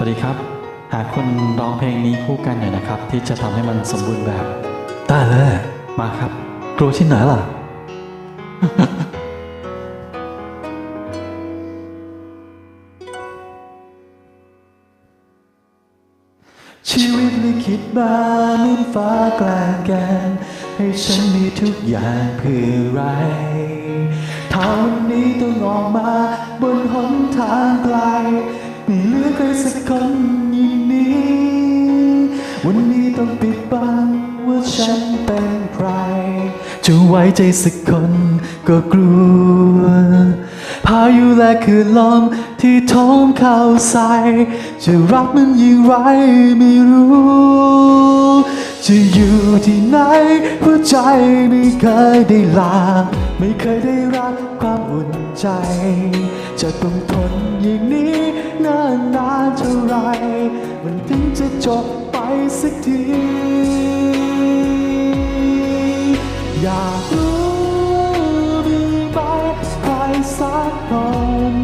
สวัสดีครับ หาคนร้องเพลงนี้คู่กันหน่อยนะครับ ที่จะทำให้มันสมบูรณ์แบบ ได้เลยมาครับ กลัวที่ไหนล่ะ ชีวิตลิขิตมาเหมือนฟ้าแกล้งกันให้ฉันมีทุกอย่างเพื่อไรถ้าวันนี้ต้องออกมาบนหนทางไกล สักคนยิ่งนี้ วันนี้ต้องปิดบังว่าฉันเป็นใคร จะไว้ใจสักคนก็กลัว พายุและคืนลมที่โถมเข้าใส่ จะรักมันยิ่งไรไม่รู้ จะอยู่ที่ไหนหัวใจไม่เคยได้ลา ไม่เคยได้รับความอุ่นใจ จะต้องทนอย่างนี้นานา ไร มันถึงจะจบไปสักที อยากรู้มีไหมใครสักคน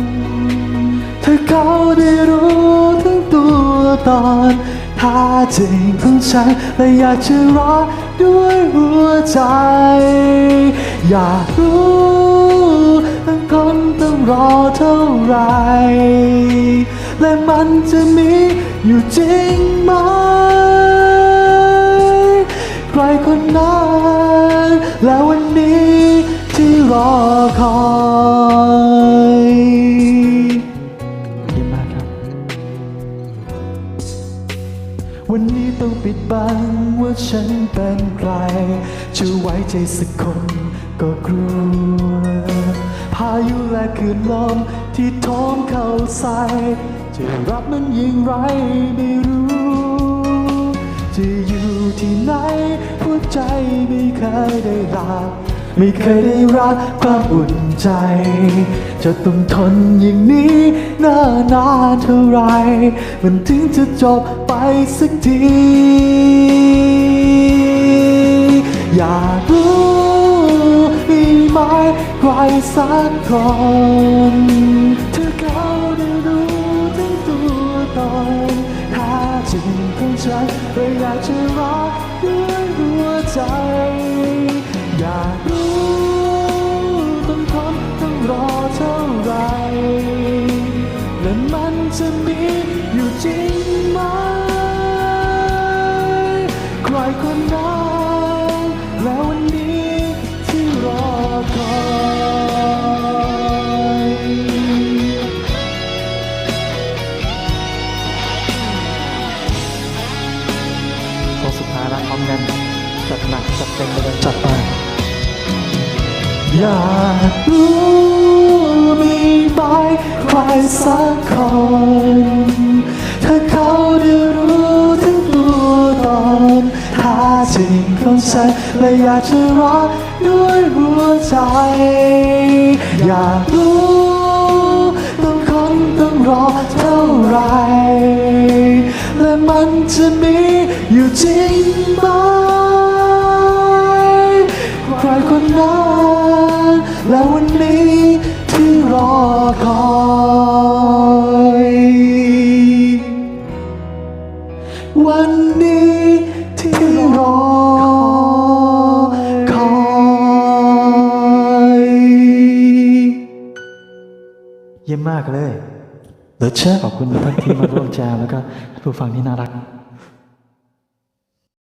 ถ้าเขาได้รู้ถึงตัวตอนท่าจริงของฉันและอยากจะรักด้วยหัวใจ อยากรู้ทั้งคนต้องรอเท่าไหร และมันจะมีอยู่จริงไหม ใครคนนั้นและวันนี้ที่รอคอยดีมากครับ วันนี้ต้องปิดบังว่าฉันเป็นใคร จะไว้ใจสักคนก็กลัว พายุและคืนลมที่โถมเข้าใส่จะรับมันยิ่งไรไม่รู้ จะอยู่ที่ไหนหัวใจไม่เคยได้รักไม่เคยได้รักความอุ่นใจ จะต้องทนอย่างนี้นานานเท่าไร มันถึงจะจบไปสักที อยากรู้ สักคนถ้าเขาได้รู้ถึงตัวตนถ้าจริงของฉันเลยอยากจะรักด้วยหัวใจ อยากรู้ต้องทนต้องรอเท่าไรและมันจะมีอยู่จริงไหมใครคนนั้น ร้อมกันจัดหนักจัดเต็มไปเลยจัดไปอยากรู้มีไหมใครสักคนถ้าเขาได้รู้ถึงตัวตนท่าจริงของฉันและอยากจะรักด้วยหัวใจ อยากรู้ต้องคนต้องรอเท่าไรและมันจะมี อยู่จริงไหมใครคนนั้นและวันนี้ที่รอคอยวันนี้ที่รอคอยเยี่ยมมากเลยเดชเชอขอบคุณท่านที่มาร่วมแจมแล้วก็ผู้ฟังที่น่ารัก